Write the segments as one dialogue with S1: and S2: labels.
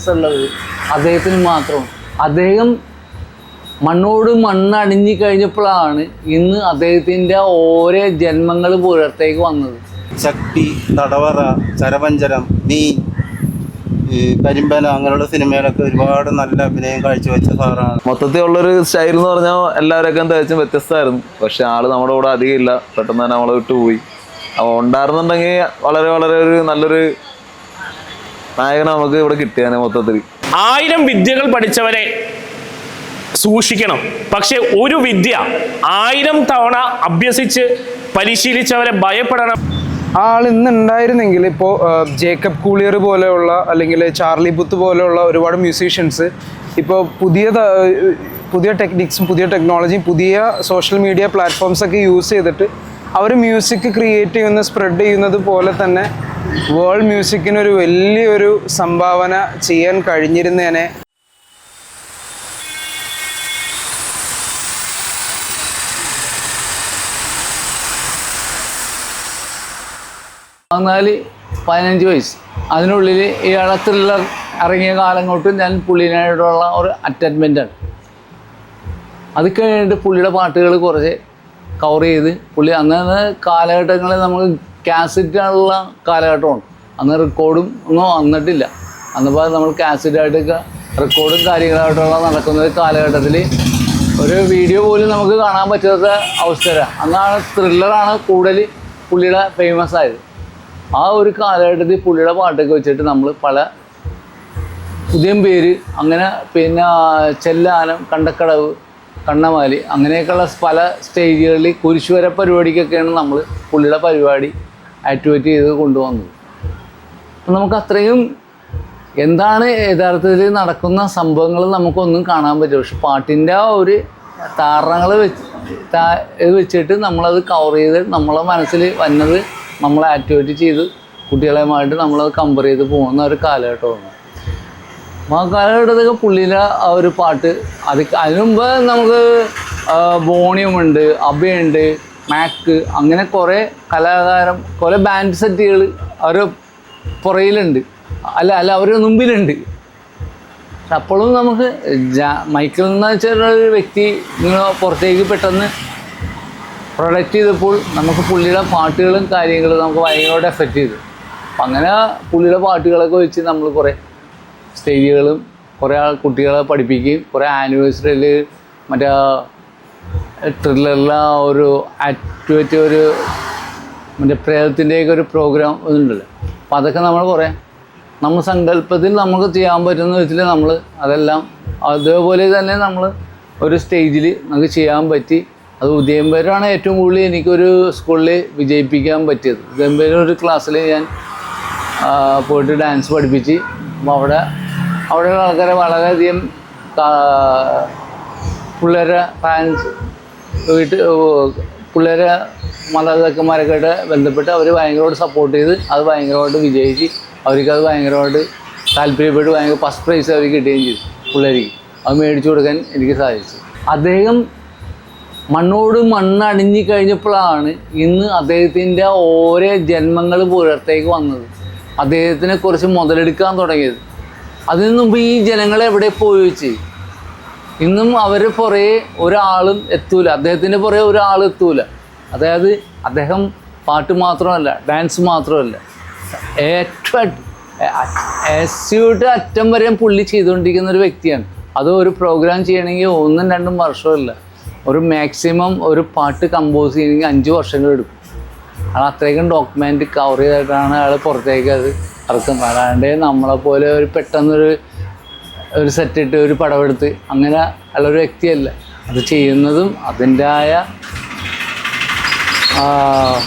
S1: Chance ഉള്ളത് അദ്ദേഹത്തിന് മാത്രം. അദ്ദേഹം മണ്ണോട് മണ്ണടിഞ്ഞു കഴിഞ്ഞപ്പോഴാണ് ഇന്ന് അദ്ദേഹത്തിന്റെ ഓരോ ജന്മങ്ങൾ പുറത്തേക്ക് വന്നത്.
S2: ശക്തി തടവറ ചരപഞ്ചരം നീ ഈ കരിമ്പന അങ്ങനെയുള്ള സിനിമയിലൊക്കെ ഒരുപാട് നല്ല അഭിനയം കാഴ്ചവെച്ച സാറാണ്.
S3: മൊത്തത്തിൽ ഉള്ളൊരു സ്റ്റൈൽ എന്ന് പറഞ്ഞാൽ എല്ലാവരൊക്കെ തികച്ചും വ്യത്യസ്തമായിരുന്നു. പക്ഷെ ആൾ നമ്മുടെ കൂടെ അധികം ഇല്ല. പെട്ടെന്ന് തന്നെ നമ്മളെ വിട്ടുപോയി. അപ്പോൾ ഉണ്ടായിരുന്നുണ്ടെങ്കിൽ വളരെ വളരെ ഒരു നല്ലൊരു നായകനെ നമുക്ക് ഇവിടെ കിട്ടിയാണ് മൊത്തത്തിൽ.
S4: ആയിരം വിദ്യകൾ പഠിച്ചവരെ സൂക്ഷിക്കണം. പക്ഷെ ഒരു വിദ്യ ആയിരം തവണ അഭ്യസിച്ച് പരിശീലിച്ചവരെ ഭയപ്പെടണം.
S5: ആൾ ഇന്ന് ഉണ്ടായിരുന്നെങ്കിൽ ഇപ്പോൾ ജേക്കബ് കൂളിയർ പോലെയുള്ള അല്ലെങ്കിൽ ചാർലി ബുത്ത് പോലെയുള്ള ഒരുപാട് മ്യൂസീഷ്യൻസ് ഇപ്പോൾ പുതിയ പുതിയ ടെക്നിക്സും പുതിയ ടെക്നോളജിയും പുതിയ സോഷ്യൽ മീഡിയ പ്ലാറ്റ്ഫോംസ് ഒക്കെ യൂസ് ചെയ്തിട്ട് അവർ മ്യൂസിക് ക്രിയേറ്റ് ചെയ്യുന്ന സ്പ്രെഡ് ചെയ്യുന്നത് പോലെ തന്നെ വേൾഡ് മ്യൂസിക്കിന് ഒരു വലിയൊരു സംഭാവന ചെയ്യാൻ കഴിഞ്ഞിരുന്നേനെ.
S1: പതിനാല് പതിനഞ്ച് വയസ്സ്. അതിനുള്ളിൽ ഇയാളെ ത്രില്ലർ ഇറങ്ങിയ കാലം തൊട്ട് ഞാൻ പുള്ളിനായിട്ടുള്ള ഒരു അറ്റാച്ച്മെന്റാണ് അത് കഴിഞ്ഞിട്ട് പുള്ളിയുടെ പാട്ടുകൾ കുറച്ച് കവർ ചെയ്ത് പുള്ളി അങ്ങനെ കാലഘട്ടങ്ങളിൽ നമുക്ക് കാസറ്റുള്ള കാലഘട്ടമാണ്. അന്ന് റെക്കോർഡും ഒന്നും വന്നിട്ടില്ല. അന്നിപ്പോൾ നമ്മൾ കാസറ്റായിട്ടൊക്കെ റെക്കോർഡും കാര്യങ്ങളായിട്ടുള്ള നടക്കുന്ന ഒരു കാലഘട്ടത്തിൽ ഒരു വീഡിയോ പോലും നമുക്ക് കാണാൻ പറ്റാത്ത അവസരമാണ് അന്നാണ് ത്രില്ലറാണ് കൂടുതൽ പുള്ളിയുടെ ഫേമസ് ആയത്. ആ ഒരു കാലഘട്ടത്തിൽ പുള്ളിയുടെ പാട്ടൊക്കെ വെച്ചിട്ട് നമ്മൾ പല പുതിയ പേര് അങ്ങനെ പിന്നെ ചെല്ലാനം കണ്ടക്കടവ് കണ്ണമാലി. അങ്ങനെയൊക്കെയുള്ള പല സ്റ്റേജുകളിൽ കുരിശുവര പരിപാടിക്കൊക്കെയാണ് നമ്മൾ പുള്ളിയുടെ പരിപാടി ആക്ടിവേറ്റ് ചെയ്ത് കൊണ്ടുവന്നത്. അപ്പം നമുക്ക് അത്രയും എന്താണ് യഥാർത്ഥത്തിൽ നടക്കുന്ന സംഭവങ്ങൾ നമുക്കൊന്നും കാണാൻ പറ്റില്ല. പക്ഷെ പാട്ടിന്റെ ആ ഒരു താരണങ്ങൾ വെച്ച് ഇത് വെച്ചിട്ട് നമ്മളത് കവർ ചെയ്ത് നമ്മളെ മനസ്സിൽ വന്നത് നമ്മളെ ആക്ടിവേറ്റ് ചെയ്ത് കുട്ടികളുമായിട്ട് നമ്മളത് കമ്പയർ ചെയ്ത് പോകുന്ന ഒരു കാലഘട്ടമാണ്. കാലഘട്ടത്തൊക്കെ പുള്ളിയിലെ ആ ഒരു പാട്ട് അത് അതിനു മുമ്പ് നമുക്ക് ബോണിയുമുണ്ട് അഭയുണ്ട് മാക്ക് അങ്ങനെ കുറേ കലാകാരം കുറേ ബാൻഡ് സെറ്റുകൾ അവർ പുറയിലുണ്ട് അല്ല അല്ല അവർ മുമ്പിലുണ്ട്. അപ്പോഴും നമുക്ക് മൈക്കിൾ എന്ന് വെച്ചാൽ ഒരു വ്യക്തി ഇങ്ങനെ പുറത്തേക്ക് പെട്ടെന്ന് പ്രൊഡക്റ്റ് ചെയ്തപ്പോൾ നമുക്ക് പുള്ളിയുടെ പാട്ടുകളും കാര്യങ്ങളും നമുക്ക് ഭയങ്കരമായിട്ട് എഫക്റ്റ് ചെയ്തു. അപ്പം അങ്ങനെ പുള്ളിയുടെ പാട്ടുകളൊക്കെ വെച്ച് നമ്മൾ കുറേ സ്റ്റേജുകളും കുറേ കുട്ടികളെ പഠിപ്പിക്കുകയും കുറേ ആനിവേഴ്സറിയിൽ മറ്റേ ട്രില്ലറിലെ ഒരു ആക്ടിവിറ്റി ഒരു മറ്റേ പ്രേതത്തിന്റെയൊക്കെ ഒരു പ്രോഗ്രാം ഇതുണ്ടല്ലോ. അപ്പം അതൊക്കെ നമ്മൾ കുറേ നമ്മൾ സങ്കല്പത്തിൽ നമുക്ക് ചെയ്യാൻ പറ്റുന്ന വിധത്തിൽ നമ്മൾ അതെല്ലാം അതേപോലെ തന്നെ നമ്മൾ ഒരു സ്റ്റേജിൽ നമുക്ക് ചെയ്യാൻ പറ്റി. അത് ഉദയംപേരാണ് ഏറ്റവും കൂടുതൽ എനിക്കൊരു സ്കൂളിൽ വിജയിപ്പിക്കാൻ പറ്റിയത്. ഉദയംപേരൊരു ക്ലാസ്സിൽ ഞാൻ പോയിട്ട് ഡാൻസ് പഠിപ്പിച്ച് അപ്പോൾ അവിടെ അവിടെയുള്ള ആൾക്കാരെ വളരെയധികം പിള്ളേരെ ഫാൻസ് വീട്ട് പിള്ളേരെ മാതാപിതാക്കന്മാരൊക്കെ ആയിട്ട് ബന്ധപ്പെട്ട് അവർ ഭയങ്കരമായിട്ട് സപ്പോർട്ട് ചെയ്ത് അത് ഭയങ്കരമായിട്ട് വിജയിച്ച് അവർക്കത് ഭയങ്കരമായിട്ട് താല്പര്യപ്പെട്ട് ഭയങ്കര ഫസ്റ്റ് പ്രൈസ് അവർ കിട്ടുകയും ചെയ്തു പിള്ളേർക്ക്. അത് മേടിച്ചു കൊടുക്കാൻ എനിക്ക് സാധിച്ചു. അദ്ദേഹം മണ്ണോട് മണ്ണടിഞ്ഞു കഴിഞ്ഞപ്പോഴാണ് ഇന്ന് അദ്ദേഹത്തിന്റെ ഓരോ ജന്മങ്ങൾ പുലർത്തേക്ക് വന്നത്. അദ്ദേഹത്തിനെ കുറിച്ച് മുതലെടുക്കാൻ തുടങ്ങിയത്. അതിനു മുമ്പ് ഈ ജനങ്ങൾ എവിടെ പോയി വെച്ച്? ഇന്നും അവർ പുറകെ ഒരാളും എത്തൂല. അദ്ദേഹത്തിന്റെ പുറകെ ഒരാൾ എത്തൂല. അതായത് അദ്ദേഹം പാട്ട് മാത്രമല്ല ഡാൻസ് മാത്രമല്ല ഏറ്റവും എസ്യൂട്ട് അറ്റം വരെ പുള്ളി ചെയ്തുകൊണ്ടിരിക്കുന്ന ഒരു വ്യക്തിയാണ്. അത് ഒരു പ്രോഗ്രാം ചെയ്യണമെങ്കിൽ ഒന്നും രണ്ടും വർഷമല്ല. ഒരു മാക്സിമം ഒരു പാട്ട് കമ്പോസ് ചെയ്യണമെങ്കിൽ അഞ്ച് വർഷങ്ങൾ എടുക്കും. അയാൾ അത്രയ്ക്കും ഡോക്യുമെന്റ് കവർ ചെയ്തിട്ടാണ് അയാൾ പുറത്തേക്ക് അത് ഇറക്കുന്നത്. അല്ലാണ്ട് നമ്മളെപ്പോലെ ഒരു പെട്ടെന്നൊരു ഒരു സെറ്റിട്ട് ഒരു പടമെടുത്ത് അങ്ങനെ ഉള്ളൊരു വ്യക്തിയല്ല. അത് ചെയ്യുന്നതും അതിന്റെതായ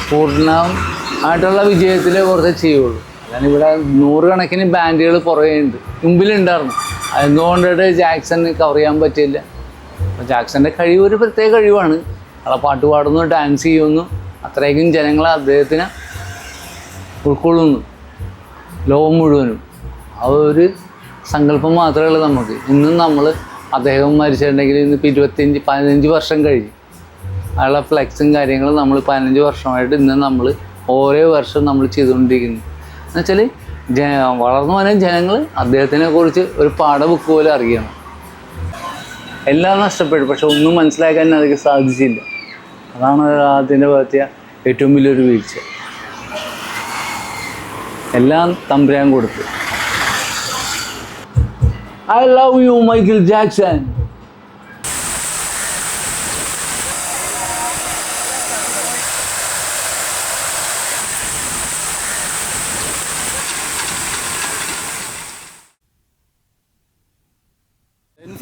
S1: പൂർണമായിട്ടുള്ള വിജയത്തിലെ കുറച്ച് ചെയ്യുള്ളൂ. അല്ലാണ്ട് ഇവിടെ നൂറുകണക്കിന് ബാൻഡുകൾ പുറകെ ഉണ്ട്. മുമ്പിലുണ്ടായിരുന്നു. അതെന്തുകൊണ്ടിട്ട് ജാക്സൺ കവർ ചെയ്യാൻ പറ്റില്ല അപ്പോൾ ജാക്സന്റെ കഴിവ് ഒരു പ്രത്യേക കഴിവാണ്. അയാളെ പാട്ട് പാടുന്നു ഡാൻസ് ചെയ്യുന്നു. അത്രയ്ക്കും ജനങ്ങൾ അദ്ദേഹത്തിന് ഉൾക്കൊള്ളുന്നു. ലോകം മുഴുവനും. ആ ഒരു സങ്കല്പം മാത്രമേ ഉള്ളൂ നമുക്ക്. ഇന്നും നമ്മൾ അദ്ദേഹം മരിച്ചിട്ടുണ്ടെങ്കിൽ ഇന്നിപ്പോൾ ഇരുപത്തിയഞ്ച് പതിനഞ്ച് വർഷം കഴിഞ്ഞു. അയാളുടെ ഫ്ലെക്സും കാര്യങ്ങളും നമ്മൾ പതിനഞ്ച് വർഷമായിട്ട് ഇന്ന് നമ്മൾ ഓരോ വർഷം നമ്മൾ ചെയ്തുകൊണ്ടിരിക്കുന്നു. എന്നുവെച്ചാൽ ജ വളർന്നു വന്ന ജനങ്ങൾ അദ്ദേഹത്തിനെ കുറിച്ച് ഒരു പാഠബുക്ക് പോലെ അറിയണം. എല്ലാം നഷ്ടപ്പെട്ടു. പക്ഷെ ഒന്നും മനസ്സിലാക്കാൻ അതൊക്കെ സാധിച്ചില്ല. അതാണ് അതിന്റെ പറ്റിയ ഏറ്റവും വലിയൊരു വീഴ്ച. എല്ലാം തമ്പുരാൻ കൊടുത്തു. I love you Michael Jackson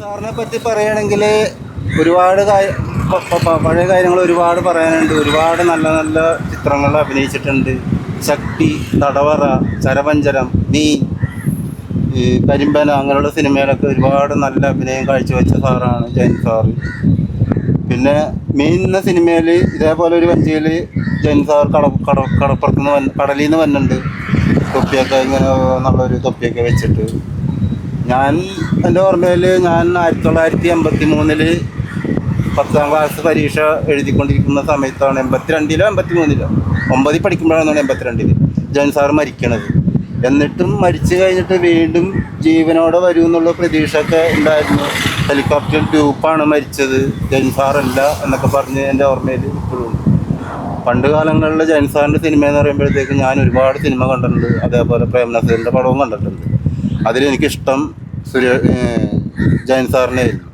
S2: സാറിനെ പറ്റി പറയുകയാണെങ്കിൽ ഒരുപാട് പഴയ കാര്യങ്ങൾ ഒരുപാട് പറയാനുണ്ട്. ഒരുപാട് നല്ല നല്ല ചിത്രങ്ങൾ അഭിനയിച്ചിട്ടുണ്ട്. ശക്തി തടവറ ചരപഞ്ചരം നീ കരിമ്പന അങ്ങനെയുള്ള സിനിമയിലൊക്കെ ഒരുപാട് നല്ല അഭിനയം കാഴ്ചവെച്ച സാറാണ് ജയൻ സാറ്. പിന്നെ മീൻ എന്ന സിനിമയിൽ ഇതേപോലെ ഒരു വഞ്ചിയിൽ ജയൻ സാർ കട കട കടപ്പുറത്ത് നിന്ന് വന്ന് കടലിൽ നിന്ന് വന്നിട്ടുണ്ട്. തൊപ്പിയൊക്കെ ഇങ്ങനെ നല്ലൊരു തൊപ്പിയൊക്കെ വെച്ചിട്ട്. ഞാൻ എന്റെ ഓർമ്മയിൽ ഞാൻ ആയിരത്തി തൊള്ളായിരത്തി എൺപത്തി മൂന്നിൽ പത്താം ക്ലാസ് പരീക്ഷ എഴുതിക്കൊണ്ടിരിക്കുന്ന സമയത്താണ് എൺപത്തിരണ്ടിലോ എൺപത്തി മൂന്നിലോ ഒമ്പതിൽ പഠിക്കുമ്പോഴാണ് എൺപത്തിരണ്ടിൽ ജയൻ സാർ മരിക്കണത്. എന്നിട്ടും മരിച്ചു കഴിഞ്ഞിട്ട് വീണ്ടും ജീവനോടെ വരും എന്നുള്ള പ്രതീക്ഷയൊക്കെ ഉണ്ടായിരുന്നു. ഹെലികോപ്റ്റർ ട്യൂപ്പാണ് മരിച്ചത്. ജയൻ സാറല്ല എന്നൊക്കെ പറഞ്ഞ് എന്റെ ഓർമ്മയിൽ ഇപ്പോഴും. പണ്ട് കാലങ്ങളിൽ ജയൻ സാറിന്റെ സിനിമ എന്ന് പറയുമ്പോഴത്തേക്ക് ഞാൻ ഒരുപാട് സിനിമ കണ്ടിട്ടുണ്ട്. അതേപോലെ പ്രേംനസീറിന്റെ പടവും കണ്ടിട്ടുണ്ട്. അതിലെനിക്കിഷ്ടം സുരേ ജയൻ ജയൻ സാറിനെയായിരുന്നു.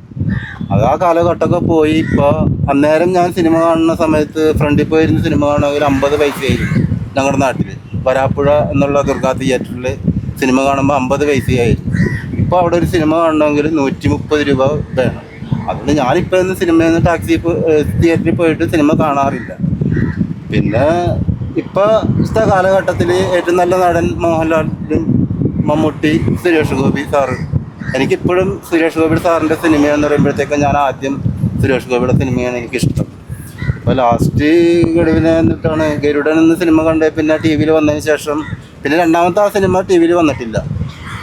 S2: അത് ആ കാലഘട്ടമൊക്കെ പോയി. ഇപ്പോൾ അന്നേരം ഞാൻ സിനിമ കാണുന്ന സമയത്ത് ഫ്രണ്ടിൽ പോയിരുന്ന സിനിമ കാണുമെങ്കിൽ അമ്പത് പൈസയായിരുന്നു ഞങ്ങളുടെ നാട്ടിൽ വരാപ്പുഴ എന്നുള്ള ദുർഗാ തിയേറ്ററിൽ സിനിമ കാണുമ്പോൾ അമ്പത് പൈസയായിരുന്നു. ഇപ്പോൾ അവിടെ ഒരു സിനിമ കാണണമെങ്കിൽ നൂറ്റി മുപ്പത് രൂപ വേണം. അതുകൊണ്ട് ഞാനിപ്പോൾ ഇന്ന് സിനിമയിൽ നിന്ന് ടാക്സി തിയേറ്ററിൽ പോയിട്ട് സിനിമ കാണാറില്ല. പിന്നെ ഇപ്പോഴത്തെ കാലഘട്ടത്തിൽ ഏറ്റവും നല്ല നടൻ മോഹൻലാലും മമ്മൂട്ടി സുരേഷ് ഗോപി സാറ് എനിക്കിപ്പോഴും സുരേഷ് ഗോപി സാറിന്റെ സിനിമ എന്ന് പറയുമ്പോഴത്തേക്കും ഞാൻ ആദ്യം സുരേഷ് ഗോപിയുടെ സിനിമയാണ് എനിക്കിഷ്ടം. ഇപ്പോൾ ലാസ്റ്റ് ഗഡുവിനെ എന്നിട്ടാണ് ഗരുഡൻ എന്ന സിനിമ കണ്ട് പിന്നെ ടി വിയിൽ വന്നതിന് ശേഷം പിന്നെ രണ്ടാമത്തെ ആ സിനിമ ടി വിയിൽ വന്നിട്ടില്ല.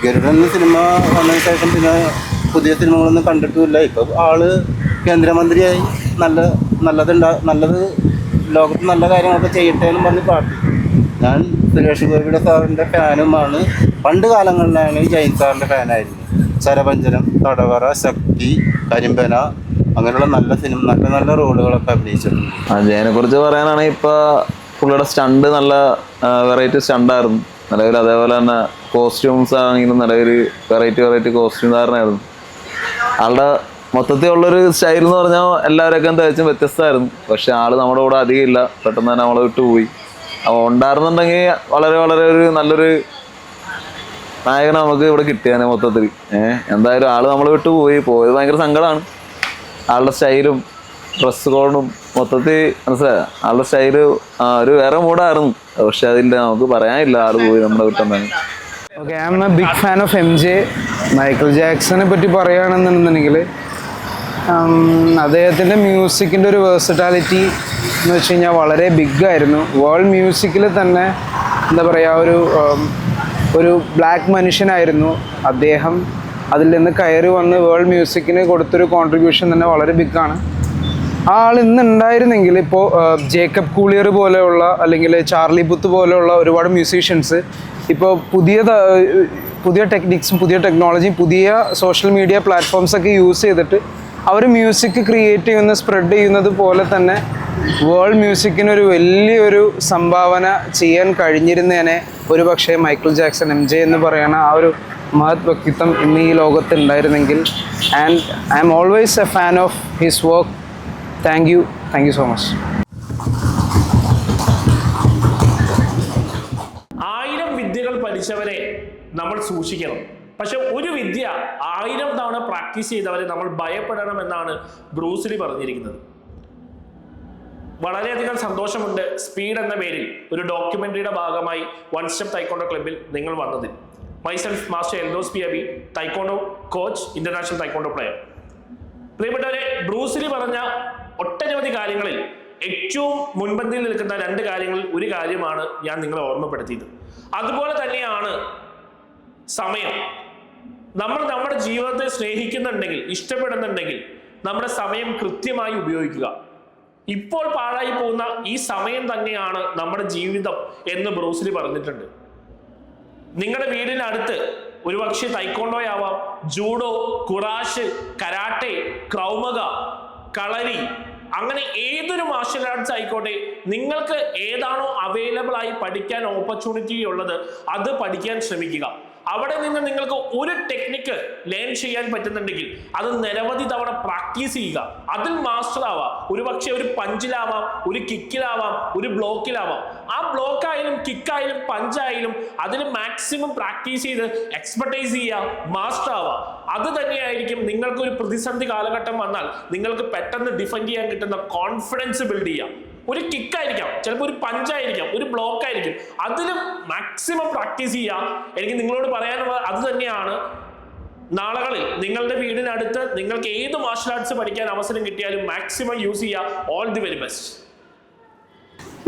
S2: ഗരുഡൻ എന്ന സിനിമ വന്നതിന് ശേഷം പിന്നെ പുതിയ സിനിമകളൊന്നും കണ്ടിട്ടുമില്ല. ഇപ്പോൾ ആൾ കേന്ദ്രമന്ത്രിയായി. നല്ല നല്ലതുണ്ടാ നല്ലത് ലോകത്ത് നല്ല കാര്യങ്ങളൊക്കെ ചെയ്യട്ടെ എന്ന് പറഞ്ഞ് പ്രാർത്ഥിക്കും ഞാൻ സുരേഷ് ഗോപിയുടെ സാറിന്റെ ഫാനുമാണ് പണ്ട് കാലങ്ങളിലാണെങ്കിൽ ജയൻ സാറിന്റെ ഫാനായിരുന്നു ശരപഞ്ചരം തടവറ ശക്തി കരിമ്പന അങ്ങനെയുള്ള നല്ല സിനിമ നല്ല നല്ല റോളുകളൊക്കെ അഭിനയിച്ചിട്ടുണ്ട്.
S3: അതിനെ കുറിച്ച് പറയാനാണെങ്കിൽ ഇപ്പൊ പുള്ളിയുടെ സ്റ്റണ്ട് നല്ല വെറൈറ്റി സ്റ്റണ്ടായിരുന്നു. നിലവിൽ അതേപോലെ തന്നെ കോസ്റ്റ്യൂംസ് ആണെങ്കിലും നിലവിൽ വെറൈറ്റി വെറൈറ്റി കോസ്റ്റ്യൂം ധാരണയായിരുന്നു ആളുടെ മൊത്തത്തിൽ ഉള്ളൊരു സ്റ്റൈൽ എന്ന് പറഞ്ഞാൽ എല്ലാവരൊക്കെ തികച്ചും വ്യത്യസ്തമായിരുന്നു. പക്ഷെ ആൾ നമ്മുടെ കൂടെ അധികം ഇല്ല. പെട്ടെന്ന് തന്നെ നമ്മളെ വിട്ടുപോയി. അപ്പോൾ ഉണ്ടായിരുന്നുണ്ടെങ്കിൽ വളരെ വളരെ ഒരു നല്ലൊരു നായകനെ നമുക്ക് ഇവിടെ കിട്ടിയാനെ മൊത്തത്തിൽ. ഏഹ് എന്തായാലും ആൾ നമ്മളെ വിട്ടു പോയി. പോയത് ഭയങ്കര സങ്കടമാണ് ആളുടെ സ്റ്റൈലും ഡ്രസ് കോഡും മൊത്തത്തിൽ മനസ്സിലായ? ആളുടെ സ്റ്റൈൽ ഒരു വേറെ മൂടായിരുന്നു പക്ഷെ അതില്ല നമുക്ക് പറയാനില്ല ആൾ പോയി നമ്മുടെ വിട്ടെന്നാണ്
S5: okay I'm a big fan of M J Michael ജാക്സനെ പറ്റി പറയുകയാണെന്നുണ്ടെങ്കിൽ അദ്ദേഹത്തിന്റെ മ്യൂസിക്കിന്റെ ഒരു വേഴ്സറ്റാലിറ്റി എന്ന് വെച്ച് കഴിഞ്ഞാൽ വളരെ ബിഗ് ആയിരുന്നു. വേൾഡ് മ്യൂസിക്കിൽ തന്നെ എന്താ പറയുക ഒരു ഒരു ബ്ലാക്ക് മനുഷ്യനായിരുന്നു. അദ്ദേഹം അതിൽ നിന്ന് കയറി വന്ന് വേൾഡ് മ്യൂസിക്കിന് കൊടുത്തൊരു കോൺട്രിബ്യൂഷൻ തന്നെ വളരെ ബിഗാണ് ആ ആൾ ഇന്ന് ഉണ്ടായിരുന്നെങ്കിൽ ഇപ്പോൾ ജേക്കബ് കൂളിയർ പോലെയുള്ള അല്ലെങ്കിൽ ചാർലി ബുത്ത് പോലെയുള്ള ഒരുപാട് മ്യൂസീഷ്യൻസ് ഇപ്പോൾ പുതിയ പുതിയ ടെക്നിക്സും പുതിയ ടെക്നോളജിയും പുതിയ സോഷ്യൽ മീഡിയ പ്ലാറ്റ്ഫോംസൊക്കെ യൂസ് ചെയ്തിട്ട് അവർ മ്യൂസിക് ക്രിയേറ്റ് ചെയ്യുന്ന സ്പ്രെഡ് ചെയ്യുന്നത് പോലെ തന്നെ വേൾഡ് മ്യൂസിക്കിനൊരു വലിയൊരു സംഭാവന ചെയ്യാൻ കഴിഞ്ഞിരുന്നേനെ ഒരു പക്ഷേ മൈക്കിൾ ജാക്സൺ എം ജെ എന്ന് പറയുന്ന ആ ഒരു മഹത് വ്യക്തിത്വം ഇന്ന് ഈ ലോകത്ത് ഉണ്ടായിരുന്നെങ്കിൽ and I'm always a fan of his work thank you thank you so much
S4: ആയിരം വിദ്യകൾ പഠിച്ചവരെ നമ്മൾ സൂക്ഷിക്കണം. പക്ഷെ ഒരു വിദ്യ ആയിരം തവണ പ്രാക്ടീസ് ചെയ്തവരെ നമ്മൾ ഭയപ്പെടണം എന്നാണ് ബ്രൂസിലി പറഞ്ഞിരിക്കുന്നത്. വളരെയധികം സന്തോഷമുണ്ട് സ്പീഡ് എന്ന പേരിൽ. ഒരു ഡോക്യുമെന്ററിയുടെ ഭാഗമായി വൺ സ്റ്റെപ്പ് തൈക്കോണ്ടോ ക്ലബിൽ നിങ്ങൾ വന്നതിൽ myself master Eldhose P Abi taekwondo coach international taekwondo player പ്രിയപ്പെട്ടവരെ ബ്രൂസിലി പറഞ്ഞ ഒട്ടനവധി കാര്യങ്ങളിൽ ഏറ്റവും മുൻപന്തിയിൽ നിൽക്കുന്ന രണ്ട് കാര്യങ്ങളിൽ ഒരു കാര്യമാണ് ഞാൻ നിങ്ങളെ ഓർമ്മപ്പെടുത്തിയത്. അതുപോലെ തന്നെയാണ് സമയം. നമ്മൾ നമ്മുടെ ജീവിതത്തെ സ്നേഹിക്കുന്നുണ്ടെങ്കിൽ ഇഷ്ടപ്പെടുന്നുണ്ടെങ്കിൽ നമ്മുടെ സമയം കൃത്യമായി ഉപയോഗിക്കുക. ഇപ്പോൾ പാഴായി പോകുന്ന ഈ സമയം തന്നെയാണ് നമ്മുടെ ജീവിതം എന്ന് ബ്രൂസിലി പറഞ്ഞിട്ടുണ്ട്. നിങ്ങളുടെ വീടിനടുത്ത് ഒരുപക്ഷെ തൈക്കോണ്ടോയാവാം judo kurash karate krav maga kalari അങ്ങനെ ഏതൊരു മാർഷൽ ആർട്സ് ആയിക്കോട്ടെ നിങ്ങൾക്ക് ഏതാണോ അവൈലബിൾ ആയി പഠിക്കാൻ ഓപ്പർച്യൂണിറ്റി ഉള്ളത് അത് പഠിക്കാൻ ശ്രമിക്കുക. അവിടെ നിന്ന് നിങ്ങൾക്ക് ഒരു ടെക്നിക്ക് ലേൺ ചെയ്യാൻ പറ്റുന്നുണ്ടെങ്കിൽ അത് നിരവധി തവണ പ്രാക്ടീസ് ചെയ്യുക. അതിൽ മാസ്റ്റർ ആവാം. ഒരുപക്ഷെ ഒരു പഞ്ചിലാവാം ഒരു കിക്കിലാവാം ഒരു ബ്ലോക്കിലാവാം ആ ബ്ലോക്കായാലും കിക്കായാലും പഞ്ചായാലും അതിൽ മാക്സിമം പ്രാക്ടീസ് ചെയ്ത് എക്സ്പെർട്ടൈസ് ചെയ്യുക മാസ്റ്റർ ആവാം അത് തന്നെയായിരിക്കും നിങ്ങൾക്ക് ഒരു പ്രതിസന്ധി കാലഘട്ടം വന്നാൽ നിങ്ങൾക്ക് പെട്ടെന്ന് ഡിഫെൻഡ് ചെയ്യാൻ കിട്ടുന്ന കോൺഫിഡൻസ് ബിൽഡ് ചെയ്യാം ഒരു കിക്കായിരിക്കാം ചിലപ്പോൾ ഒരു പഞ്ചായിരിക്കാം ഒരു ബ്ലോക്ക് ആയിരിക്കും. അതിലും മാക്സിമം പ്രാക്ടീസ് ചെയ്യാം. എനിക്ക് നിങ്ങളോട് പറയാനുള്ളത് അത് തന്നെയാണ്. നാളുകളിൽ നിങ്ങളുടെ വീടിനടുത്ത് നിങ്ങൾക്ക് ഏത് മാർഷൽ ആർട്സ് പഠിക്കാൻ അവസരം കിട്ടിയാലും മാക്സിമം യൂസ് ചെയ്യുക ഓൾ ദി വെരി ബെസ്റ്റ്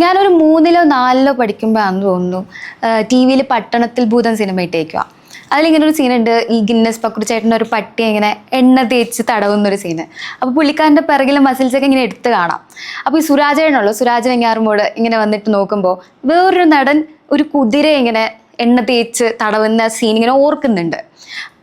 S6: ഞാനൊരു മൂന്നിലോ നാലിലോ പഠിക്കുമ്പോഴാണെന്ന് തോന്നുന്നു. ടി വിയിൽ പട്ടണത്തിൽ ഭൂതം സിനിമ ഇട്ടേക്കുക അതിലിങ്ങനെ ഒരു സീനുണ്ട്. ഈ ഗിന്നസ് പക്കുടി ചേട്ടന്റെ ഒരു പട്ടി ഇങ്ങനെ എണ്ണ തേച്ച് തടവുന്ന ഒരു സീന്. അപ്പോൾ പുള്ളിക്കാരന്റെ പിറകിലെ മസിൽസൊക്കെ ഇങ്ങനെ എടുത്ത് കാണാം. അപ്പോൾ ഈ സുരാജേണല്ലോ സുരാജ് വെങ്ങാറുമ്പോട് ഇങ്ങനെ വന്നിട്ട് നോക്കുമ്പോൾ വേറൊരു നടൻ ഒരു കുതിര ഇങ്ങനെ എണ്ണ തേച്ച് തടവുന്ന സീൻ ഇങ്ങനെ ഓർക്കുന്നുണ്ട്.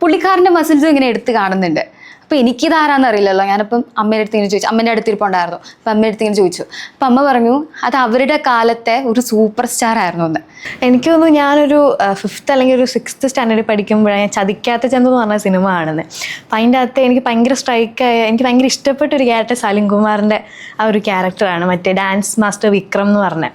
S6: പുള്ളിക്കാരന്റെ മസിൽസും ഇങ്ങനെ എടുത്ത് കാണുന്നുണ്ട്. അപ്പോൾ എനിക്കിതാരാന്ന് അറിയില്ലല്ലോ. ഞാനിപ്പം അമ്മേന്റെ അടുത്ത് ഇങ്ങനെ ചോദിച്ചു. അമ്മേന്റെ അടുത്ത് ഇരിപ്പുണ്ടായിരുന്നു. അപ്പം അമ്മയുടെ അടുത്ത് ഇങ്ങനെ ചോദിച്ചു. അപ്പം അമ്മ പറഞ്ഞു അത് അവരുടെ കാലത്തെ ഒരു സൂപ്പർ സ്റ്റാർ ആയിരുന്നു എന്ന്.
S7: എനിക്ക് തോന്നുന്നു ഞാനൊരു ഫിഫ്ത്ത് അല്ലെങ്കിൽ ഒരു സിക്സ്ത് സ്റ്റാൻഡേർഡിൽ പഠിക്കുമ്പോഴാണ് ഞാൻ ചതിക്കാത്ത ചന്ത എന്ന് പറഞ്ഞ സിനിമ കാണുന്നത് അപ്പം അതിന്റെ അകത്ത് എനിക്ക് ഭയങ്കര സ്ട്രൈക്കായ എനിക്ക് ഭയങ്കര ഇഷ്ടപ്പെട്ട ഒരു ക്യാരക്ടർ സലിം ആ ഒരു ക്യാരക്ടറാണ് മറ്റേ ഡാൻസ് മാസ്റ്റർ വിക്രം എന്ന് പറഞ്ഞത്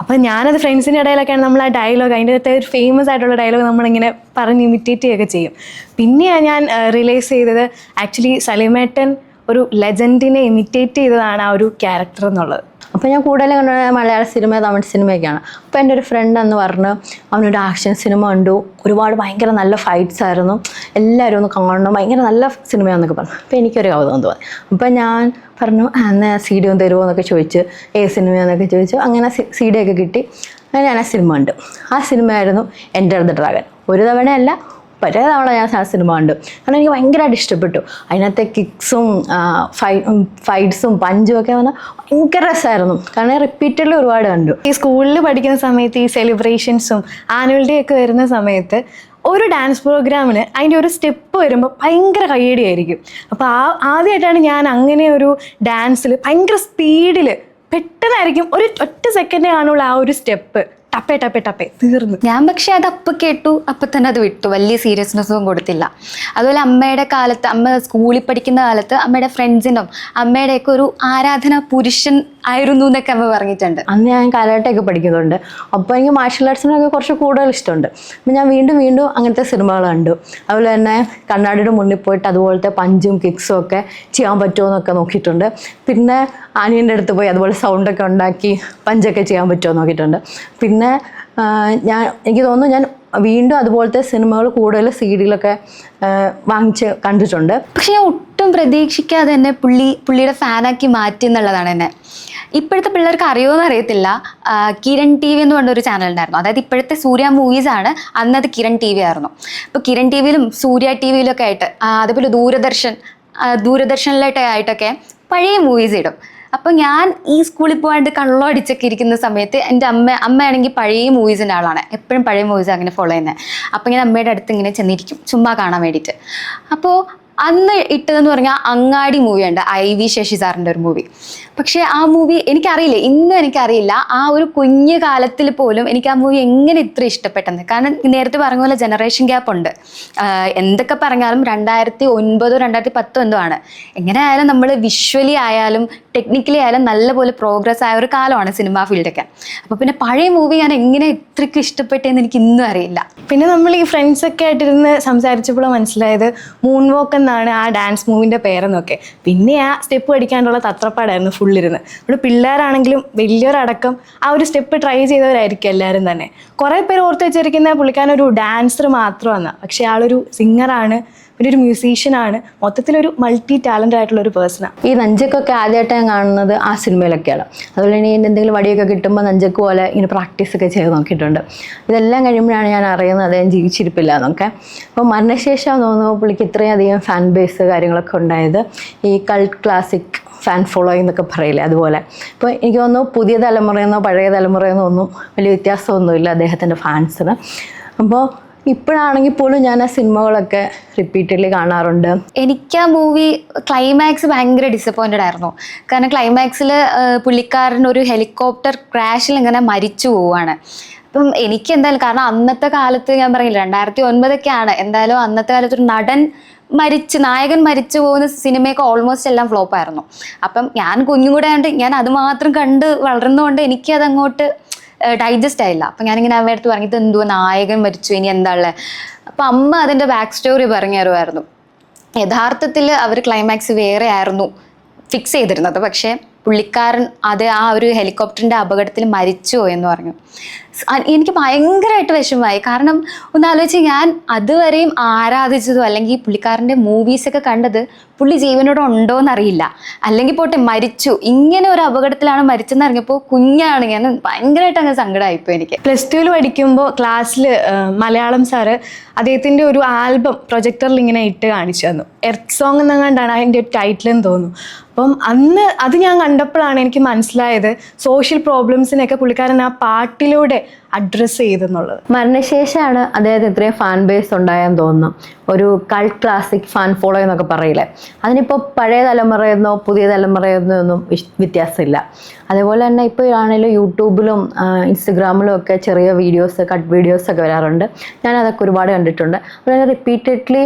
S7: അപ്പം ഞാനത് ഫ്രണ്ട്സിന്റെ ഇടയിലൊക്കെയാണ് നമ്മൾ ആ ഡയലോഗ് അതിന്റെ അകത്തെ ഒരു ഫേമസ് ആയിട്ടുള്ള ഡയലോഗ് നമ്മളിങ്ങനെ പറഞ്ഞ് ഇമിറ്റേറ്റ് ചെയ്യുകയൊക്കെ ചെയ്യും. പിന്നെയാണ് ഞാൻ റിയലൈസ് ചെയ്തത് ആക്ച്വലി സലിമേട്ടൻ ഒരു ലെജൻഡിനെ ഇമിറ്റേറ്റ് ചെയ്തതാണ് ആ ഒരു ക്യാരക്ടർ എന്നുള്ളത്.
S8: അപ്പോൾ ഞാൻ കൂടുതലും കണ്ടത് മലയാള സിനിമ തമിഴ് സിനിമയൊക്കെയാണ്. അപ്പോൾ എന്റെ ഒരു ഫ്രണ്ട് എന്ന് പറഞ്ഞു അവനൊരു ആക്ഷൻ സിനിമ കണ്ടു. ഒരുപാട് ഭയങ്കര നല്ല ഫൈറ്റ്സ് ആയിരുന്നു. എല്ലാവരും ഒന്ന് കാണണം. ഭയങ്കര നല്ല സിനിമയാണെന്നൊക്കെ പറഞ്ഞു. അപ്പോൾ എനിക്കൊരു കൗതുകം തോന്നി. അപ്പോൾ ഞാൻ പറഞ്ഞു "ആ, എന്നാ സി ഡി ഒന്ന് തരുമോ എന്നൊക്കെ ചോദിച്ച്. ഏത് സിനിമയാണെന്നൊക്കെ ചോദിച്ചു. അങ്ങനെ സി ഡി ഒക്കെ കിട്ടി. അങ്ങനെ ഞാൻ ആ സിനിമ കണ്ടു. ആ സിനിമയായിരുന്നു എന്റർ ദ ഡ്രാഗൺ ഒരു തവണയല്ല പല തവണ ഞാൻ ആ സിനിമ കണ്ടു. കാരണം എനിക്ക് ഭയങ്കരമായിട്ട് ഇഷ്ടപ്പെട്ടു. അതിനകത്തെ കിക്സും ഫൈ ഫൈറ്റ്സും പഞ്ചും ഒക്കെ പറഞ്ഞാൽ ഭയങ്കര രസമായിരുന്നു. കാരണം റിപ്പീറ്റഡിൽ ഒരുപാട് കണ്ടു.
S7: ഈ സ്കൂളിൽ പഠിക്കുന്ന സമയത്ത് ഈ സെലിബ്രേഷൻസും ആനുവൽ ഡേ ഒക്കെ വരുന്ന സമയത്ത് ഒരു ഡാൻസ് പ്രോഗ്രാമിന് അതിന്റെ ഒരു സ്റ്റെപ്പ് വരുമ്പോൾ ഭയങ്കര കയ്യടിയായിരിക്കും. അപ്പോൾ ആ ആദ്യമായിട്ടാണ് ഞാൻ അങ്ങനെ ഒരു ഡാൻസിൽ ഭയങ്കര സ്പീഡിൽ പെട്ടെന്നായിരിക്കും ഒരു ഒറ്റ സെക്കൻഡേ കാണുള്ള ആ ഒരു സ്റ്റെപ്പ്. ടപ്പേ ടപ്പേ ടപ്പേ. തീർന്നു.
S6: ഞാൻ പക്ഷെ അത് അപ്പം കേട്ടു. അപ്പം തന്നെ അത് വിട്ടു. വലിയ സീരിയസ്നെസ്സും കൊടുത്തില്ല. അതുപോലെ അമ്മയുടെ കാലത്ത് അമ്മ സ്കൂളിൽ പഠിക്കുന്ന കാലത്ത് അമ്മയുടെ ഫ്രണ്ട്സിനും അമ്മയുടെയൊക്കെ ഒരു ആരാധന പുരുഷൻ ആയിരുന്നു എന്നൊക്കെ അമ്മ പറഞ്ഞിട്ടുണ്ട്.
S8: അന്ന് ഞാൻ കാലഘട്ടമൊക്കെ പഠിക്കുന്നുണ്ട്. അപ്പോൾ എനിക്ക് മാർഷൽ ആർട്സിനൊക്കെ കുറച്ച് കൂടുതൽ ഇഷ്ടമുണ്ട്. അപ്പം ഞാൻ വീണ്ടും വീണ്ടും അങ്ങനത്തെ സിനിമകൾ കണ്ടു. അതുപോലെ തന്നെ കണ്ണാടിയുടെ മുന്നിൽ പോയിട്ട് അതുപോലത്തെ പഞ്ചും കിക്സും ഒക്കെ ചെയ്യാൻ പറ്റുമോ എന്നൊക്കെ നോക്കിയിട്ടുണ്ട്. പിന്നെ അനിയന്റെ അടുത്ത് പോയി അതുപോലെ സൗണ്ടൊക്കെ ഉണ്ടാക്കി പഞ്ചൊക്കെ ചെയ്യാൻ പറ്റുമോ നോക്കിയിട്ടുണ്ട്. പിന്നെ ഞാൻ എനിക്ക് തോന്നുന്നു ഞാൻ വീണ്ടും അതുപോലത്തെ സിനിമകൾ കൂടുതൽ സി ഡിയിലൊക്കെ വാങ്ങിച്ച് കണ്ടിട്ടുണ്ട്.
S6: പക്ഷേ ഞാൻ ഒട്ടും പ്രതീക്ഷിക്കാതെ തന്നെ പുള്ളി പുള്ളിയുടെ ഫാനാക്കി മാറ്റി എന്നുള്ളതാണ് എന്നെ. ഇപ്പോഴത്തെ പിള്ളേർക്ക് അറിയുമോ അറിയത്തില്ല. കിരൺ ടി വി എന്ന് പറഞ്ഞ ഒരു ചാനൽ ഉണ്ടായിരുന്നു അതായത് ഇപ്പോഴത്തെ സൂര്യ മൂവീസ് ആണ് അത് കിരൺ ടി വി ആയിരുന്നു. അപ്പോൾ കിരൺ ടി വിയിലും സൂര്യ ടി വിയിലൊക്കെ ആയിട്ട് അതുപോലെ ദൂരദർശൻ ദൂരദർശനിലായിട്ടൊക്കെ ആയിട്ടൊക്കെ പഴയ മൂവീസ് ഇടും. അപ്പോൾ ഞാൻ ഈ സ്കൂളിൽ പോയിട്ട് കള്ളോ അടിച്ചൊക്കെ ഇരിക്കുന്ന സമയത്ത് എന്റെ അമ്മ അമ്മയാണെങ്കിൽ പഴയ മൂവീസിന്റെ ആളാണ്. എപ്പോഴും പഴയ മൂവീസ് അങ്ങനെ ഫോളോ ചെയ്യുന്നത് അപ്പോൾ ഞാൻ അമ്മയുടെ അടുത്ത് ഇങ്ങനെ ചെന്നിരിക്കും. ചുമ്മാ കാണാൻ വേണ്ടിയിട്ട്. അപ്പോൾ അന്ന് ഇട്ടതെന്ന് പറഞ്ഞാൽ അങ്ങാടി മൂവിയുണ്ട് ഐ വി ശശി സാറിന്റെ ഒരു മൂവി പക്ഷേ ആ മൂവി എനിക്കറിയില്ല. ഇന്നും എനിക്കറിയില്ല. ആ ഒരു കുഞ്ഞു കാലത്തിൽ പോലും എനിക്ക് ആ മൂവി എങ്ങനെ ഇത്ര ഇഷ്ടപ്പെട്ടെന്ന്. കാരണം നേരത്തെ പറഞ്ഞ പോലെ ജനറേഷൻ ഗ്യാപ്പ് ഉണ്ട്. എന്തൊക്കെ പറഞ്ഞാലും രണ്ടായിരത്തി ഒൻപതോ രണ്ടായിരത്തി പത്തോ എന്തോ ആണ്. എങ്ങനെ ആയാലും നമ്മൾ വിഷ്വലി ആയാലും ടെക്നിക്കലി ആയാലും നല്ലപോലെ പ്രോഗ്രസ് ആയ ഒരു കാലമാണ് സിനിമാ ഫീൽഡൊക്കെ അപ്പോൾ പിന്നെ പഴയ മൂവി ഞാൻ എങ്ങനെ ഇത്രയ്ക്ക് ഇഷ്ടപ്പെട്ടെന്ന് എനിക്ക് ഇന്നും അറിയില്ല.
S7: പിന്നെ നമ്മൾ ഈ ഫ്രണ്ട്സൊക്കെ ആയിട്ടിരുന്ന് സംസാരിച്ചപ്പോൾ മനസ്സിലായത് മൂൺ വാക്ക് എന്നാണ് ആ ഡാൻസ് മൂവിന്റെ പേരെന്നൊക്കെ. പിന്നെ ആ സ്റ്റെപ്പ് പഠിക്കാനുള്ള തത്രപ്പാടായിരുന്നു ഫുള്ളിരുന്ന് ഇവിടെ പിള്ളേരാണെങ്കിലും വലിയവരടക്കം ആ ഒരു സ്റ്റെപ്പ് ട്രൈ ചെയ്തവരായിരിക്കും എല്ലാവരും തന്നെ. കുറേ പേര് ഓർത്ത് വെച്ചിരിക്കുന്ന പുള്ളിക്കാരൻ ഒരു ഡാൻസർ മാത്രമാണ്. പക്ഷേ ആളൊരു സിംഗറാണ് പിന്നെ ഒരു മ്യൂസീഷ്യനാണ് മൊത്തത്തിലൊരു മൾട്ടി ടാലന്റ് ആയിട്ടുള്ള ഒരു പേഴ്സണാണ്
S8: ഈ നഞ്ചക്കൊക്കെ ആദ്യമായിട്ട് ഞാൻ കാണുന്നത് ആ സിനിമയിലൊക്കെയാണ്. അതുപോലെ തന്നെ എന്തെങ്കിലും വടിയൊക്കെ കിട്ടുമ്പോൾ നഞ്ചക്ക് പോലെ ഇങ്ങനെ പ്രാക്ടീസ് ഒക്കെ ചെയ്ത് നോക്കിയിട്ടുണ്ട്. ഇതെല്ലാം കഴിയുമ്പോഴാണ് ഞാൻ അറിയുന്നത് അദ്ദേഹം ജീവിച്ചിരിപ്പില്ല എന്നൊക്കെ. അപ്പോൾ മരണശേഷം തോന്നുന്നു പുള്ളിക്ക് ഇത്രയധികം ഫാൻ ബേസ് കാര്യങ്ങളൊക്കെ ഉണ്ടായത് ഈ കൾട്ട് ക്ലാസിക് ഫാൻ ഫോളോയിങ് എന്നൊക്കെ പറയില്ലേ അതുപോലെ. ഇപ്പോൾ എനിക്ക് തോന്നുന്നു പുതിയ തലമുറയെന്നോ പഴയ തലമുറയെന്നോ ഒന്നും വലിയ വ്യത്യാസമൊന്നുമില്ല അദ്ദേഹത്തിന്റെ ഫാൻസിന് അപ്പോൾ ഇപ്പോഴാണെങ്കിൽ പോലും ഞാൻ ആ സിനിമകളൊക്കെ റിപ്പീറ്റഡ്ലി കാണാറുണ്ട്.
S6: എനിക്ക് ആ മൂവി ക്ലൈമാക്സ് ഭയങ്കര ഡിസപ്പോയിന്റഡ് ആയിരുന്നു. കാരണം ക്ലൈമാക്സിൽ പുള്ളിക്കാരൻ ഒരു ഹെലികോപ്റ്റർ ക്രാഷിൽ ഇങ്ങനെ മരിച്ചു പോവുകയാണ് അപ്പം എനിക്ക് എന്തായാലും കാരണം അന്നത്തെ കാലത്ത് ഞാൻ പറയില്ല രണ്ടായിരത്തി ഒൻപതൊക്കെയാണ് എന്തായാലും അന്നത്തെ കാലത്ത് ഒരു നടൻ മരിച്ച് നായകൻ മരിച്ചു പോകുന്ന സിനിമയൊക്കെ ഓൾമോസ്റ്റ് എല്ലാം ഫ്ലോപ്പായിരുന്നു അപ്പം ഞാൻ കുഞ്ഞും കൂടെ ആയതുകൊണ്ട് ഞാൻ അതുമാത്രം കണ്ട് വളർന്നുകൊണ്ട് എനിക്കത് അങ്ങോട്ട് ഡൈജസ്റ്റ് ആയില്ല. അപ്പം ഞാനിങ്ങനെ അമ്മ അടുത്ത് പറഞ്ഞു എന്തോ നായകൻ മരിച്ചു ഇനി എന്താ ഉള്ളത് അപ്പം അമ്മ അതിന്റെ ബാക്ക് സ്റ്റോറി പറഞ്ഞു തരുമായിരുന്നു യഥാർത്ഥത്തിൽ അവർ ക്ലൈമാക്സ് വേറെ ആയിരുന്നു ഫിക്സ് ചെയ്തിരുന്നത്. പക്ഷേ പുള്ളിക്കാരൻ അത് ആ ഒരു ഹെലികോപ്റ്ററിന്റെ അപകടത്തിൽ മരിച്ചോ എന്ന് പറഞ്ഞു. എനിക്ക് ഭയങ്കരമായിട്ട് വിഷമമായി. കാരണം ഒന്ന് ആലോചിച്ച് ഞാൻ അതുവരെയും ആരാധിച്ചതോ അല്ലെങ്കിൽ പുള്ളിക്കാരന്റെ മൂവീസൊക്കെ കണ്ടത് പുള്ളി ജീവനോടെ ഉണ്ടോ എന്നറിയില്ല അല്ലെങ്കിൽ പോട്ടെ മരിച്ചു. ഇങ്ങനെ ഒരു അപകടത്തിലാണ് മരിച്ചെന്ന് അറിഞ്ഞപ്പോൾ കുഞ്ഞാണ് ഞാൻ. ഭയങ്കരമായിട്ട് അങ്ങ് സങ്കടമായിപ്പോൾ എനിക്ക്.
S7: പ്ലസ് ടുവിൽ പഠിക്കുമ്പോൾ ക്ലാസ്സിൽ മലയാളം സാറ് അദ്ദേഹത്തിന്റെ ഒരു ആൽബം പ്രൊജക്ടറിൽ ഇങ്ങനെ ഇട്ട് കാണിച്ചു തന്നു. എർത്ത് സോങ് എന്നങ്ങാണ്ടാണ് അതിന്റെ ടൈറ്റിൽ എന്ന് തോന്നുന്നു. അപ്പം അന്ന് അത് ഞാൻ കണ്ടപ്പോഴാണ് എനിക്ക് മനസ്സിലായത് സോഷ്യൽ പ്രോബ്ലംസിനെയൊക്കെ പുള്ളിക്കാരൻ ആ പാട്ടിലൂടെ അഡ്രസ്സ് ചെയ്തെന്നുള്ളത്.
S8: മരണശേഷമാണ് അദ്ദേഹത്തിന് ഇത്രയും ഫാൻ ബേസ് ഉണ്ടായെന്ന് തോന്നുന്നു. ഒരു കൾട്ട് ക്ലാസിക് ഫാൻ ഫോളോ എന്നൊക്കെ പറയില്ലേ. അതിനിപ്പോൾ പഴയ തലമുറയെന്നോ പുതിയ തലമുറയെന്നോ ഒന്നും വ്യത്യാസമില്ല. അതേപോലെ തന്നെ ഇപ്പോൾ ആണെങ്കിലും യൂട്യൂബിലും ഇൻസ്റ്റഗ്രാമിലും ഒക്കെ ചെറിയ വീഡിയോസ് കട്ട് വീഡിയോസ് ഒക്കെ വരാറുണ്ട്. ഞാൻ അതൊക്കെ ഒരുപാട് കണ്ടിട്ടുണ്ട്. അതുപോലെ റിപ്പീറ്റഡ്ലി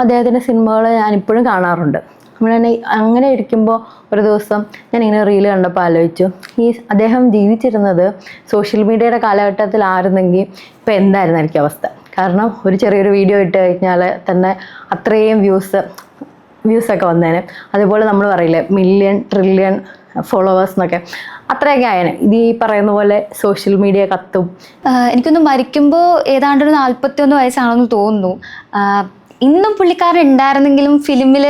S8: അദ്ദേഹത്തിന്റെ സിനിമകൾ ഞാൻ ഇപ്പോഴും കാണാറുണ്ട്. നമ്മൾ തന്നെ അങ്ങനെ ഇരിക്കുമ്പോൾ ഒരു ദിവസം ഞാൻ ഇങ്ങനെ റീൽ കണ്ടപ്പോൾ ആലോചിച്ചു. ഈ അദ്ദേഹം ജീവിച്ചിരുന്നത് സോഷ്യൽ മീഡിയയുടെ കാലഘട്ടത്തിലായിരുന്നെങ്കിൽ ഇപ്പം എന്തായിരുന്നായിരിക്കും അവസ്ഥ? കാരണം ഒരു ചെറിയൊരു വീഡിയോ ഇട്ട് കഴിഞ്ഞാൽ തന്നെ അത്രയും വ്യൂസ് വ്യൂസൊക്കെ വന്നേനെ. അതുപോലെ നമ്മൾ പറയില്ലേ മില്യൺ ട്രില്യൺ ഫോളോവേഴ്സ് എന്നൊക്കെ. അത്രയൊക്കെ ആയേനെ. ഇത് ഈ പറയുന്ന പോലെ സോഷ്യൽ മീഡിയ കത്തും.
S6: എനിക്കൊന്ന് മരിക്കുമ്പോൾ ഏതാണ്ട് ഒരു നാൽപ്പത്തി ഒന്ന് വയസ്സാണെന്ന് തോന്നുന്നു. ഇന്നും പുള്ളിക്കാരൻ ഉണ്ടായിരുന്നെങ്കിലും ഫിലിമിൽ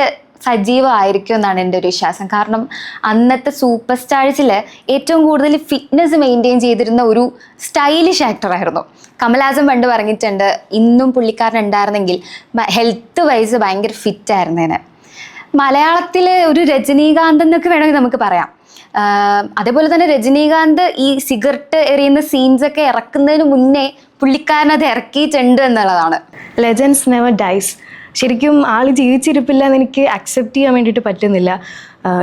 S6: സജീവമായിരിക്കും എന്നാണ് എന്റെ ഒരു വിശ്വാസം. കാരണം അന്നത്തെ സൂപ്പർ സ്റ്റാഴ്സിൽ ഏറ്റവും കൂടുതൽ ഫിറ്റ്നസ് മെയിന്റെയിൻ ചെയ്തിരുന്ന ഒരു സ്റ്റൈലിഷ് ആക്ടറായിരുന്നു കമൽഹാസൻ പണ്ട് പറഞ്ഞിട്ടുണ്ട് ഇന്നും പുള്ളിക്കാരൻ ഉണ്ടായിരുന്നെങ്കിൽ ഹെൽത്ത് വൈസ് ഭയങ്കര ഫിറ്റ് ആയിരുന്നേനെ. മലയാളത്തിൽ ഒരു രജനീകാന്ത് എന്നൊക്കെ വേണമെങ്കിൽ നമുക്ക് പറയാം. അതേപോലെ തന്നെ രജനീകാന്ത് ഈ സിഗരറ്റ് എറിയുന്ന സീൻസ് ഒക്കെ ഇറക്കുന്നതിന് മുന്നേ പുള്ളിക്കാരൻ അത് ഇറക്കിയിട്ടുണ്ട് എന്നുള്ളതാണ്.
S7: ലെജൻസ് നെവർ ഡൈസ് ശരിക്കും ആൾ ജീവിച്ചിരിപ്പില്ല എന്ന് എനിക്ക് അക്സെപ്റ്റ് ചെയ്യാൻ വേണ്ടിയിട്ട് പറ്റുന്നില്ല.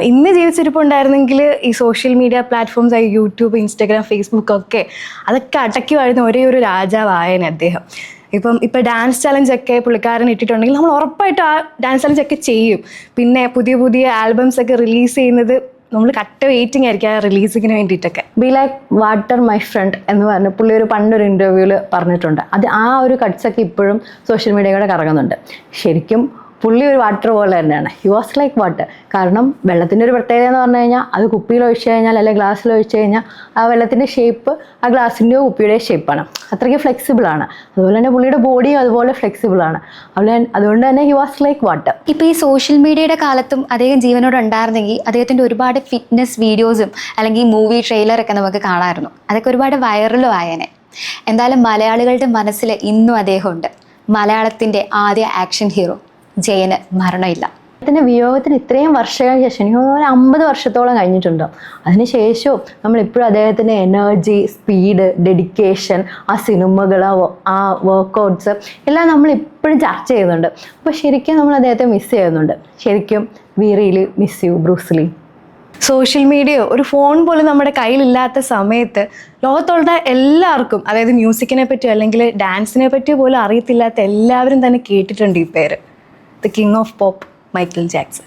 S7: ഇന്ന് ജീവിച്ചിരിപ്പുണ്ടായിരുന്നെങ്കിൽ ഈ സോഷ്യൽ മീഡിയ പ്ലാറ്റ്ഫോംസ് ആയി യൂട്യൂബ് ഇൻസ്റ്റാഗ്രാം ഫേസ്ബുക്ക് ഒക്കെ അതൊക്കെ അടക്കി വാഴുന്ന ഒരേ ഒരു രാജാവായന അദ്ദേഹം. ഇപ്പം ഇപ്പം ഡാൻസ് ചലഞ്ച് ഒക്കെ പുള്ളിക്കാരൻ ഇട്ടിട്ടുണ്ടെങ്കിൽ നമ്മൾ ഉറപ്പായിട്ട് ആ ഡാൻസ് ചലഞ്ച് ഒക്കെ ചെയ്യും. പിന്നെ പുതിയ പുതിയ ആൽബംസ് ഒക്കെ റിലീസ് ചെയ്യുന്നത് നമ്മൾ കട്ട വെയിറ്റിംഗ് ആയിരിക്കും ആ റിലീസിങ്ങിന് വേണ്ടിയിട്ടൊക്കെ.
S8: Be like water my friend എന്ന് പറഞ്ഞ് പുള്ളി ഒരു പണ്ടൊരു ഇന്റർവ്യൂവിൽ പറഞ്ഞിട്ടുണ്ട്. അത് ആ ഒരു കട്ട്സൊക്കെ ഇപ്പോഴും സോഷ്യൽ മീഡിയയുടെ കറങ്ങുന്നുണ്ട്. ശരിക്കും പുള്ളി ഒരു വാട്ടർ പോലെ തന്നെയാണ്. ഹി വാസ് ലൈക്ക് വാട്ടർ കാരണം വെള്ളത്തിന്റെ ഒരു പ്രത്യേകത എന്ന് പറഞ്ഞു കഴിഞ്ഞാൽ അത് കുപ്പിയിൽ ഒഴിച്ച് കഴിഞ്ഞാൽ അല്ലെങ്കിൽ ഗ്ലാസ്സിൽ ഒഴിച്ച് കഴിഞ്ഞാൽ ആ വെള്ളത്തിന്റെ ഷേപ്പ് ആ ഗ്ലാസിന്റെയോ കുപ്പിയുടെയോ ഷേപ്പാണ് അത്രയ്ക്ക് ഫ്ലെക്സിബിൾ ആണ്. അതുപോലെ തന്നെ പുള്ളിയുടെ ബോഡിയും അതുപോലെ ഫ്ലെക്സിബിൾ ആണ്. അതുപോലെ അതുകൊണ്ട് തന്നെ ഹി വാസ് ലൈക്ക് വാട്ടർ
S6: ഇപ്പോൾ ഈ സോഷ്യൽ മീഡിയയുടെ കാലത്തും അദ്ദേഹം ജീവനോട് ഉണ്ടായിരുന്നെങ്കിൽ അദ്ദേഹത്തിന്റെ ഒരുപാട് ഫിറ്റ്നസ് വീഡിയോസും അല്ലെങ്കിൽ മൂവി ട്രെയിലറൊക്കെ നമുക്ക് കാണാമായിരുന്നു. അതൊക്കെ ഒരുപാട് വൈറലും ആയേനെ. എന്തായാലും മലയാളികളുടെ മനസ്സിൽ ഇന്നും അദ്ദേഹമുണ്ട്. മലയാളത്തിന്റെ ആദ്യ ആക്ഷൻ ഹീറോ ജയന് മരണമില്ല.
S8: അദ്ദേഹത്തിന്റെ വിയോഗത്തിന് ഇത്രയും വർഷങ്ങൾക്ക് ശേഷം എനിക്ക് തോന്നുന്നു ഒരു അമ്പത് വർഷത്തോളം കഴിഞ്ഞിട്ടുണ്ടോ? അതിനുശേഷവും നമ്മൾ ഇപ്പോഴും അദ്ദേഹത്തിന്റെ എനർജി സ്പീഡ് ഡെഡിക്കേഷൻ ആ സിനിമകൾ ആ വർക്കൗട്ട്സ് എല്ലാം നമ്മൾ ഇപ്പോഴും ചർച്ച ചെയ്യുന്നുണ്ട്. അപ്പോൾ ശരിക്കും നമ്മൾ അദ്ദേഹത്തെ മിസ് ചെയ്യുന്നുണ്ട്. ശരിക്കും we really miss you Bruce Lee
S7: social media ഒരു ഫോൺ പോലും നമ്മുടെ കയ്യിലില്ലാത്ത സമയത്ത് ലോകത്തുള്ള എല്ലാവർക്കും അതായത് മ്യൂസിക്കിനെ പറ്റിയോ അല്ലെങ്കിൽ ഡാൻസിനെ പറ്റിയോ പോലും അറിയത്തില്ലാത്ത എല്ലാവരും തന്നെ കേട്ടിട്ടുണ്ട് ഈ പേര്. The king of pop Michael Jackson